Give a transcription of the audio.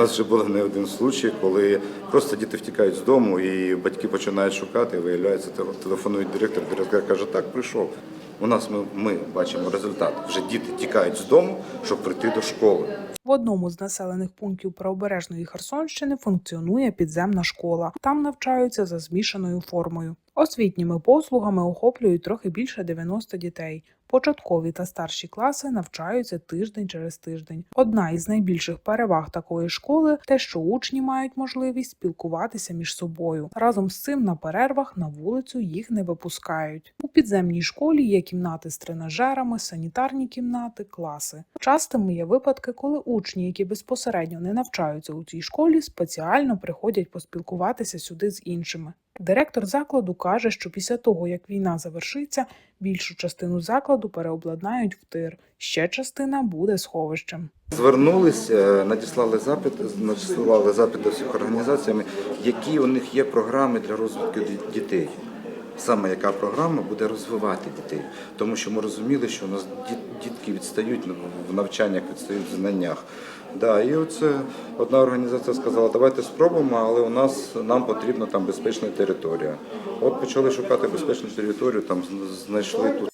нас вже було не один случай, коли просто діти втікають з дому, і батьки починають шукати, виявляється, телефонують директор, директор каже, так, прийшов. У нас ми, ми бачимо результат. Вже діти тікають з дому, щоб прийти до школи. В одному з населених пунктів правобережної Херсонщини функціонує підземна школа. Там навчаються за змішаною формою. Освітніми послугами охоплюють трохи більше 90 дітей. Початкові та старші класи навчаються тиждень через тиждень. Одна із найбільших переваг такої школи те, що учні мають можливість спілкуватися між собою. Разом з цим на перервах на вулицю їх не випускають. У підземній школі є кімнати з тренажерами, санітарні кімнати, класи. Частими є випадки, коли учні, які безпосередньо не навчаються у цій школі, спеціально приходять поспілкуватися сюди з іншими. Директор закладу каже, що після того, як війна завершиться, більшу частину закладу переобладнають в тир. Ще частина буде сховищем. Звернулись, е, надіслали запит, надіслали запит до всіх організаціями, які у них є програми для розвитку дітей. Саме яка програма буде розвивати дітей, тому що ми розуміли, що у нас діт- дітки відстають в навчаннях, відстають в знаннях. Да, і оце одна організація сказала, давайте спробуємо, але у нас нам потрібна там безпечна територія. От почали шукати безпечну територію, там знайшли тут